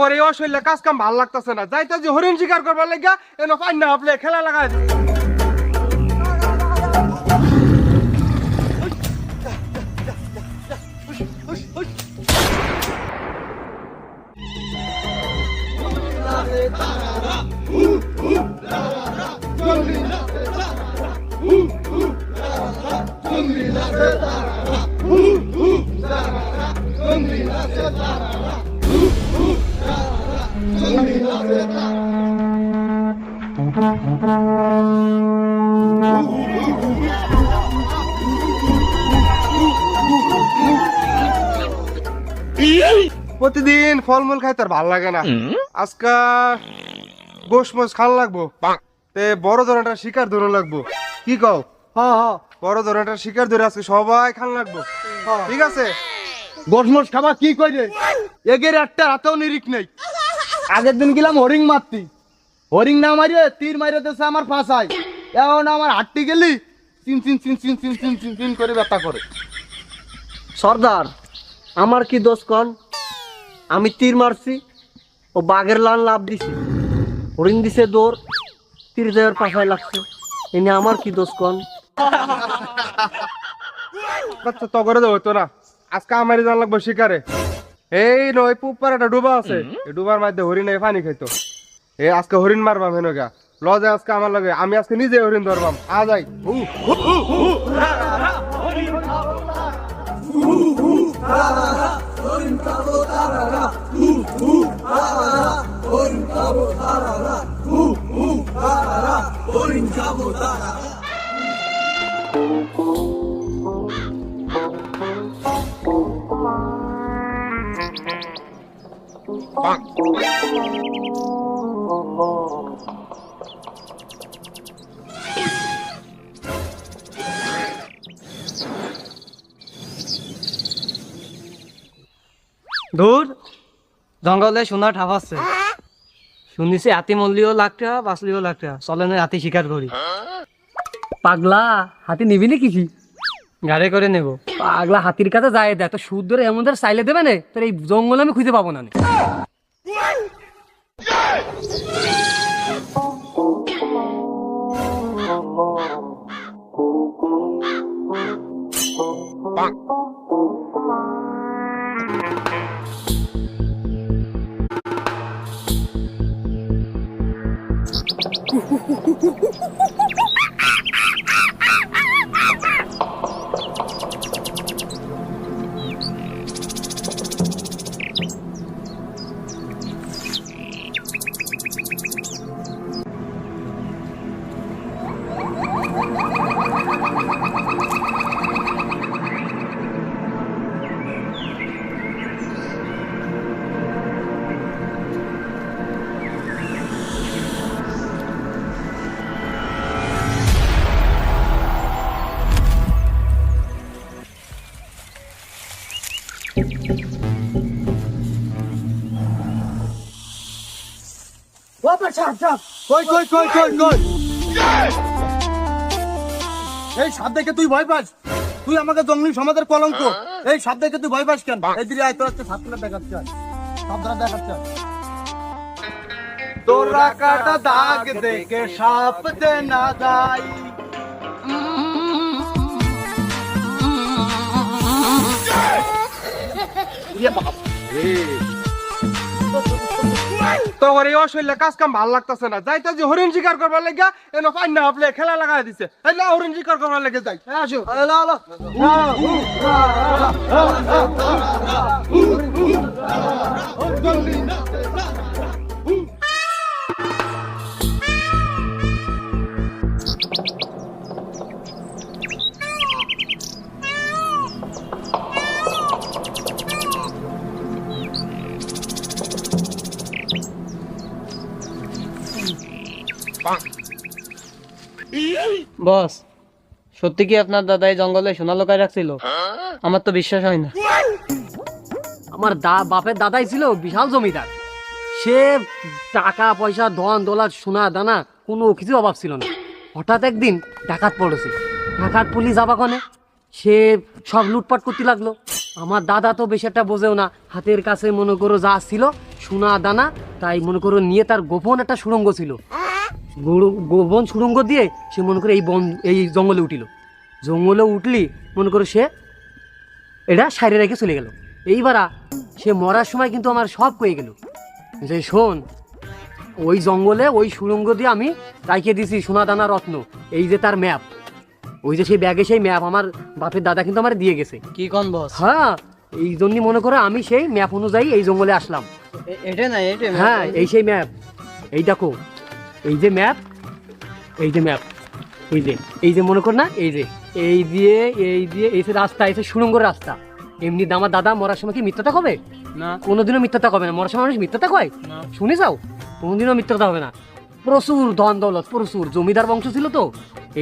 তোর এই অশৈলে কাজ কাম ভালো লাগতেছে না যাইতে যে হরিণ শিকার করবার লাগিয়া এনো পাই না আপলে খেলা লাগাই দিছে। প্রতিদিন ফলমূল খাই তার ভালো লাগে না। আজকা গোশ মোষ খান লাগবো। তে বড় ধরনের শিকার ধরে লাগবো। কি কও? হ্যাঁ হ্যাঁ বড় ধরনের শিকার ধরে আজকে সবাই খান লাগবো। ঠিক আছে? গোসমোস খাবা কি কই রে এগের একটা রাতেও নিরিখ নেই। আগের দিন গেলাম হরিং মারতি। হরিং না মারিয়ে তীর মারিয়ে দেশে আমার ফাঁসাই এখন আমার হাঁটতে গেলি চিন চিন চিন চিন চিন চিন চিন চিন করে ব্যথা করে। সর্দার আমার কি দোষ কন? আমি তীর মারছি ও বাঘের লান লাভ দিছি। হরিণ দিছে দৌড় তীর দেওয়ার পাশায় লাগছে। এনে আমার কি দোষ কন? আচ্ছা তগরে দেবো তো না। আজকে আমারই জান লাগবো শিকারে। এই নয় পুপার একটা ডুবা আছে। এই ডুবার মধ্যে হরিণ এই পানি খাইতো। এ আজকে হরিণ মারবাম হেন গা লজে আজকে আমার লাগে আমি আজকে নিজে হরিণ ধরবাম। আ যাই। দূর জঙ্গলে সোনা ঠাপাচ্ছে শুনিছি হাতি মরলিও লাখ টাকা বাঁচলিও লাখ টাকা চলে না হাতি শিকার করি পাগলা হাতি নিবি নি কিছু গাড়ি করে নেব। পাগলা হাতির কাছে যায় দেয় তো সুদ ধরে এমন ধরে চাইলে দেবে না? তোর এই জঙ্গলে আমি খুঁজে পাবো না? bonk. নে। কই কই কই কই কই এই সাপ দেখে তুই ভয় পাস তুই আমাকে জঙ্গলি সমাজের কলঙ্ক এই সাপ দেখে তুই ভয় পাস কেন এই দিদি আয় তোর হচ্ছে সাপ তুলে দেখাচ্ছে আয়। সাপ ধরা দেখাচ্ছে। তোরা কাটা দাগ দেখে সাপ দে না যাই তোর এই অশৈল্য কাজ কাম ভালো লাগতেছে না। যাইতে যে হরিণ শিকার করবার লাগিয়া এনো পাই না আপলে খেলা লাগাই দিছে। এই না হরিণ শিকার করবার লেগে যাই। হ্যাঁ আসো। বস, সত্যি কি আপনার দাদা এই জঙ্গলে সোনা লোকায় রাখছিল? আমার তো বিশ্বাস হয় না। আমার দা, বাপের দাদাই ছিল বিশাল জমিদার। সে টাকা, পয়সা, ধন দোলার সোনা, দানা, কোনো কিছু অভাব ছিল না। হঠাৎ একদিন ডাকাত পড়েছে। ডাকাত পুলিশ যাবা কনে? সে সব লুটপাট করতে লাগল। আমার দাদা তো বেশি একটা বোঝেও না। হাতের কাছে মনে করো যা ছিল, সোনা, দানা, তাই মনে করো নিয়ে তার গোপন একটা সুড়ঙ্গ ছিল। গোপন সুড়ঙ্গ দিয়ে সে মনে করে এই বন এই জঙ্গলে উঠিল। জঙ্গলে উঠলি মনে করো সে এটা সাইডে রেখে চলে গেল। এইবারা সে মরার সময় কিন্তু আমার সব কয়ে গেল। যে শোন ওই জঙ্গলে ওই সুড়ঙ্গ দিয়ে আমি রাখিয়ে দিয়েছি সোনা দানা রত্ন এই যে তার ম্যাপ। ওই যে সেই ব্যাগে সেই ম্যাপ আমার বাপের দাদা কিন্তু আমার দিয়ে গেছে। কি কোন বস হ্যাঁ এই জন্যই মনে করো আমি সেই ম্যাপ অনুযায়ী এই জঙ্গলে আসলাম। এটা না এটা হ্যাঁ এই সেই ম্যাপ। এই দেখো এই যে ম্যাপ এই যে ম্যাপ এই যে এই যে মনে কর না এই যে এই দিয়ে এই দিয়ে এই যে রাস্তা এই যে সুড়ঙ্গর রাস্তা। এমনি আমার দাদা মরার সময় কি মিথ্যাটা কবে? না। কোনোদিনও মিথ্যাটা কবে না? মরার সময় মানুষ মিথ্যাটা কয়। শুনে যাও কোনোদিনও মিথ্যাটা হবে না। প্রচুর ধন দৌলত প্রচুর। জমিদার বংশ ছিল তো।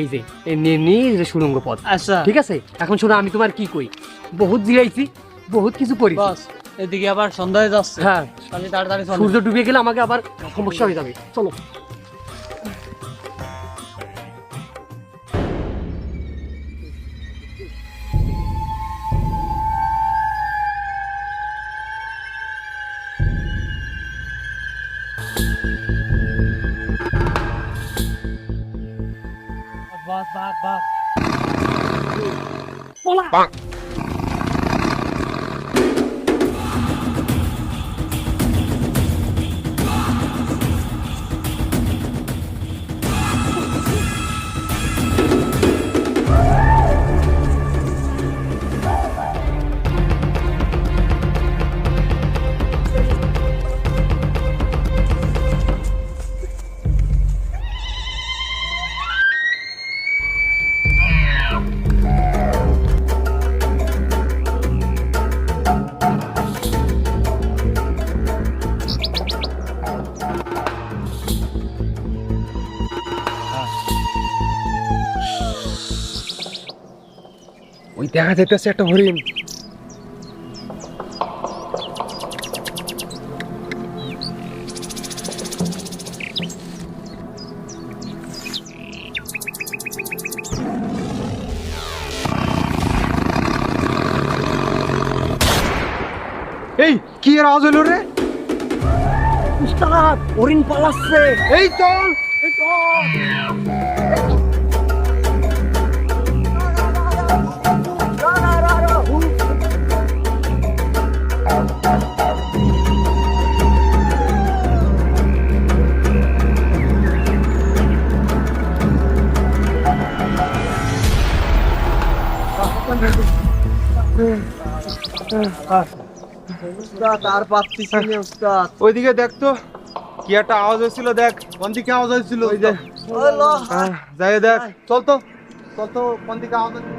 এই যে এমনি এমনি যে সুড়ঙ্গ পথ। আচ্ছা। ঠিক আছে? এখন শোনো আমি তোমার কি কই? বহুত জিরাইছি বহুত কিছু করি এদিকে আবার সন্ধ্যা হয়ে যাচ্ছে। হ্যাঁ। তাড়াতাড়ি সূর্য ডুবে গেলে আমাকে আবার সমস্যা হয়ে যাবে। চলো। বাস বাস বাস ওই দেখা যাইতেছে একটা হরিণ। এই কি এর আওয়াজ হলো রে? উস্তাদ হরিণ পালাচ্ছে। এই চল উস্তাদ আর না উস্তাদ। ওইদিকে দেখ তো কি একটা আওয়াজ হয়েছিল দেখ। কোন দিকে আওয়াজ হয়েছিল? ওই যে। যাই দেখ। চল তো চল তো কোন দিকে আওয়াজ হয়েছিল?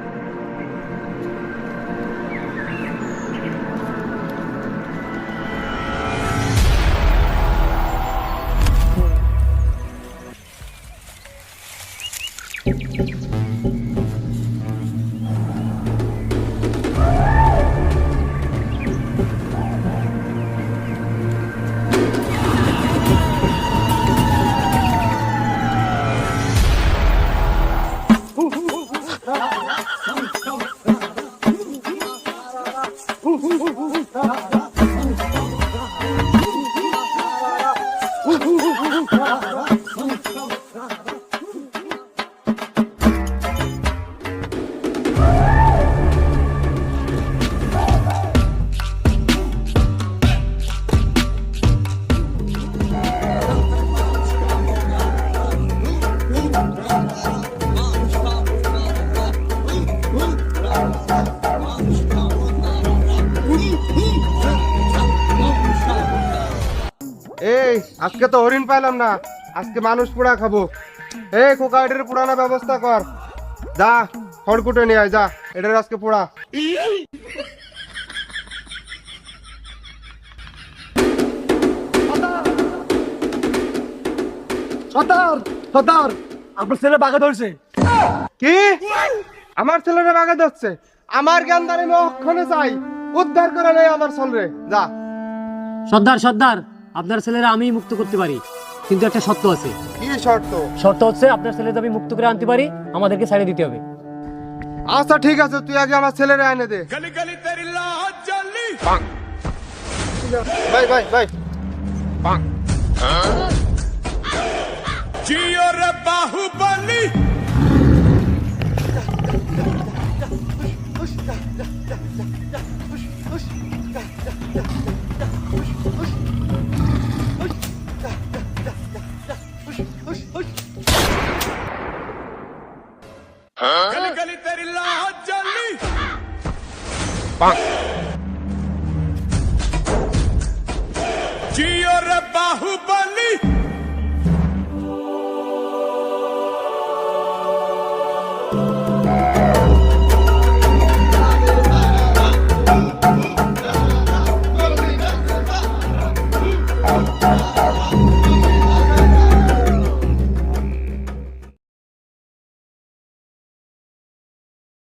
এই আজকে তো হরিণ পাইলাম না। আজকে মানুষ পোড়া খাব। এই কোকা এটার পোড়ানোর ব্যবস্থা কর। যা খড়কুটে নিয়ে আয় যা। এটার আজকে পোড়া। সতার সতার আপনার ছেলে বাঘে ধরছে। কি? আমার ছেলেটা বাগে ধরছে। আমার জ্ঞান দ্বারা আমি অক্ষণে চাই। উদ্ধার করে নেই আমার ছেলে যা। সর্দার সর্দার আপনার ছেলেরা আমি মুক্ত করতে পারি কিন্তু একটা শর্ত আছে কি শর্ত শর্ত হচ্ছে আপনার ছেলেদের আমি মুক্ত করে আনতে পারি আমাদেরকে ছেড়ে দিতে হবে আচ্ছা ঠিক আছে তুই আগে আমার ছেলেরা এনে দে ভাই ভাই ভাই বাং জিও রে বাহুবলি Yeah. Bonk.